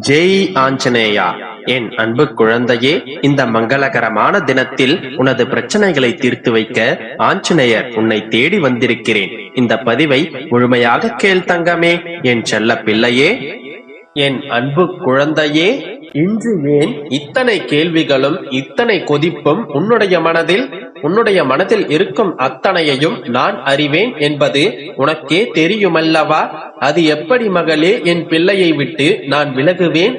ஜெய் ஆஞ்சநேயா என் அன்பு குழந்தையே இந்த மங்களகரமான தினத்தில் உனது பிரச்சனைகளை தீர்த்து வைக்க ஆஞ்சநேயர் உன்னை தேடி வந்திருக்கிறேன். இந்த பதிவை முழுமையாக கேள் தங்கமே என் செல்ல பிள்ளையே. என் அன்பு குழந்தையே இன்று ஏன் இத்தனை கேள்விகளும் இத்தனை கொதிப்பும் உன்னுடைய மனதில்? உன்னுடைய மனதில் இருக்கும் அத்தனையையும் நான் அறிவேன் என்பது உனக்கே தெரியுமல்லவா? அது எப்படி மகளே என் பிள்ளையை விட்டு நான் விலகுவேன்?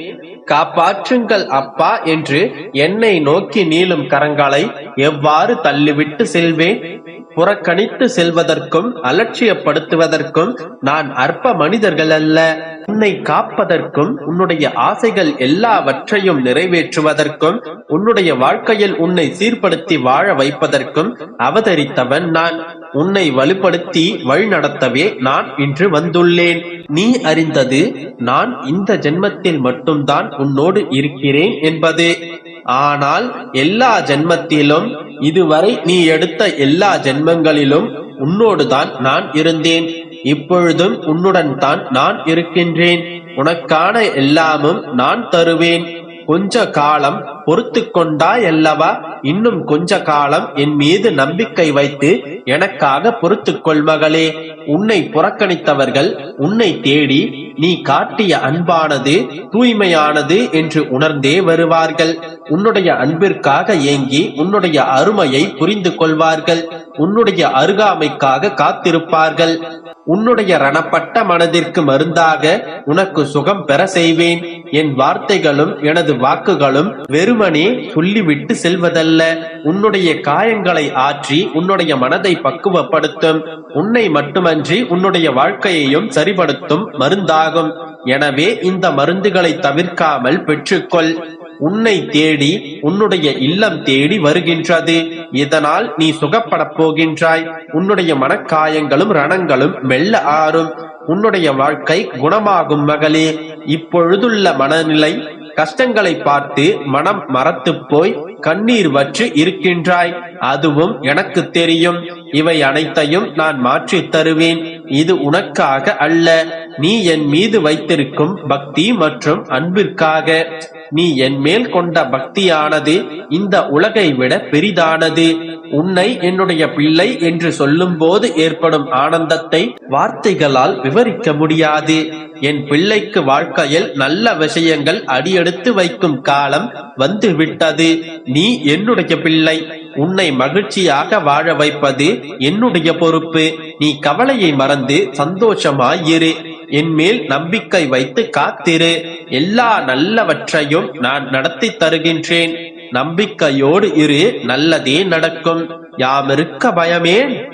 காப்பாற்றுங்கள் அப்பா என்று என்னை நோக்கி நீளும் கரங்களை எவ்வாறு தள்ளிவிட்டு செல்வேன்? புறக்கணித்து செல்வதற்கும் அலட்சியப்படுத்துவதற்கும் நான் அற்ப மனிதர்கள் அல்ல உன்னை காப்பதற்கும் உன்னுடைய ஆசைகள் எல்லாவற்றையும் நிறைவேற்றுவதற்கும் உன்னுடைய வாழ்க்கையில் உன்னை சீர்படுத்தி வாழ வைப்பதற்கும் அவதரித்தவன் நான். உன்னை வலுப்படுத்தி வழிநடத்தவே நான் இன்று வந்துள்ளேன். நீ அறிந்தது நான் இந்த ஜென்மத்தில் மட்டும்தான் உன்னோடு இருக்கிறேன் என்பது. ஆனால் எல்லா ஜென்மத்திலும் இதுவரை நீ எடுத்த எல்லா ஜென்மங்களிலும் உன்னோடுதான் நான் இருந்தேன். இப்பொழுதும் உன்னுடன் தான் நான் இருக்கின்றேன். உனக்கான எல்லாமும் நான் தருவேன். கொஞ்ச காலம் பொறுத்து கொண்டாயல்லவா இன்னும் கொஞ்ச காலம் என் மீது நம்பிக்கை வைத்து எனக்காக பொறுத்து கொள் மகளே. உன்னை புறக்கணித்தவர்கள் உன்னை தேடி நீ காட்டிய அன்பானது தூய்மையானது என்று உணர்ந்தே வருவார்கள். உன்னுடைய அன்பிற்காக ஏங்கி உன்னுடைய அருமையை புரிந்து கொள்வார்கள். உன்னுடைய அருகாமைக்காக காத்திருப்பார்கள். உன்னுடைய ரணப்பட்ட மனதிற்கு மருந்தாக உனக்கு சுகம் பெற செய்வேன். என் வார்த்தைகளும் எனது வாக்குகளும் வெறுமனே சொல்லிவிட்டு செல்வதல்ல. உன்னுடைய காயங்களை ஆற்றி உன்னுடைய மனதை பக்குவப்படுத்தும். உன்னை மட்டுமன்றி உன்னுடைய வாழ்க்கையையும் சரிபடுத்தும் மருந்தாகும். எனவே இந்த மருந்துகளை தவிர்க்காமல் பெற்றுக்கொள். உன்னை தேடி உன்னுடைய இல்லம் தேடி வருகின்றது. இதனால் நீ சுகப்படப் போகின்றாய். உன்னுடைய மனக்காயங்களும் ரணங்களும் மெல்ல ஆறும். உன்னுடைய வாழ்க்கை குணமாகும் மகளே. இப்பொழுதுள்ள மனநிலை கஷ்டங்களை பார்த்து மனம் மறத்து போய் கண்ணீர் வற்று இருக்கின்றாய். அதுவும் எனக்கு தெரியும். இவை அனைத்தையும் நான் மாற்றி தருவேன். இது உனக்காக அல்ல. நீ என் மீது வைத்திருக்கும் பக்தி மற்றும் அன்பிற்காக. நீ என் மேல் கொண்ட பக்தியானது இந்த உலகை விட பெரிதானது. உன்னை என்னுடைய பிள்ளை என்று சொல்லும் போது ஏற்படும் ஆனந்தத்தை வார்த்தைகளால் விவரிக்க முடியாது. என் பிள்ளைக்கு வாழ்க்கையில் நல்ல விஷயங்கள் அடியெடுத்து வைக்கும் காலம் வந்து விட்டது நீ என்னுடைய பிள்ளை. உன்னை மகிழ்ச்சியாக வாழ வைப்பது என்னுடைய பொறுப்பு. நீ கவலையை மறந்து சந்தோஷமாயிரு. என் மேல் நம்பிக்கை வைத்து காத்திரு. எல்லா நல்லவற்றையும் நான் நடத்தி தருகின்றேன். நம்பிக்கையோடு இரு நல்லதே நடக்கும். யாமிருக்க பயமேன்?